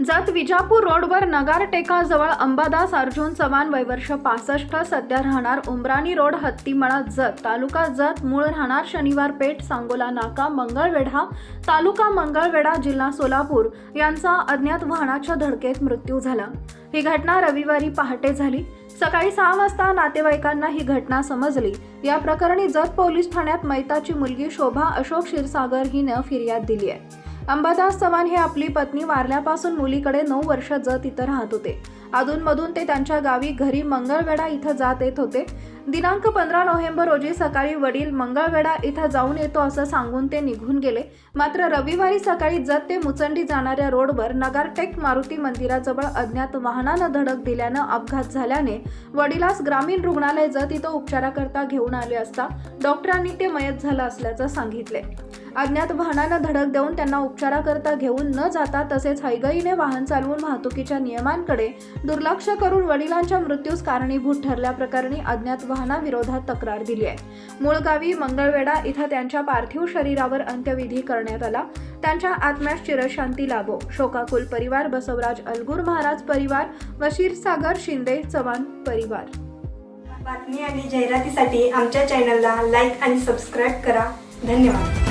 जत विजापूर रोडवर नगार टेकाजवळ अंबादास अर्जुन चव्हाण वयवर्ष पासष्ट सध्या राहणार उमराणी रोड हत्तीमळा जत तालुका जत मूळ राहणार शनिवार पेठ सांगोला नाका मंगळवेढा तालुका मंगळवेढा जिल्हा सोलापूर. यांचा अज्ञात वाहनाच्या धडकेत मृत्यू झाला. ही घटना रविवारी पहाटे झाली. सकाळी सहा वाजता नातेवाईकांना ही घटना समजली. या प्रकरणी जत पोलीस ठाण्यात मैताची मुलगी शोभा अशोक क्षीरसागर हिनं फिर्याद दिली आहे. अंबादास चव्हाण हे आपली पत्नी वारल्यापासून मुलीकडे नऊ वर्ष जत इथं राहत होते. अधूनमधून ते त्यांच्या गावी घरी मंगळवेढा इथं जात येत होते. दिनांक पंधरा नोव्हेंबर रोजी सकाळी वडील मंगळवेढा इथं जाऊन येतो असं सांगून ते निघून गेले. मात्र रविवारी सकाळी जत ते मुचंडी जाणाऱ्या रोडवर नगारटेक मारुती मंदिराजवळ अज्ञात वाहनानं धडक दिल्यानं अपघात झाल्याने वडिलास ग्रामीण रुग्णालय जत इथं उपचाराकरता घेऊन आले असता डॉक्टरांनी ते मयत झालं असल्याचं सांगितले. अज्ञात वाहनानं धडक देऊन त्यांना उपचाराकरता घेऊन न जाता तसेच हैगईने वाहन चालवून वाहतुकीच्या नियमांकडे दुर्लक्ष करून वडिलांच्या मृत्यूस कारणीभूत ठरल्याप्रकरणी अज्ञात वाहनाविरोधात तक्रार दिली आहे. मूळ गावी मंगळवेडा इथं त्यांच्या पार्थिव शरीरावर अंत्यविधी करण्यात आला. त्यांच्या आत्म्यास चिरशांती लाभो. शोकाकुल परिवार बसवराज अलगूर महाराज परिवार व सागर शिंदे चव्हाण परिवार. बातमी आणि जाहिरातीसाठी आमच्या चॅनलला लाईक आणि सबस्क्राईब करा. धन्यवाद.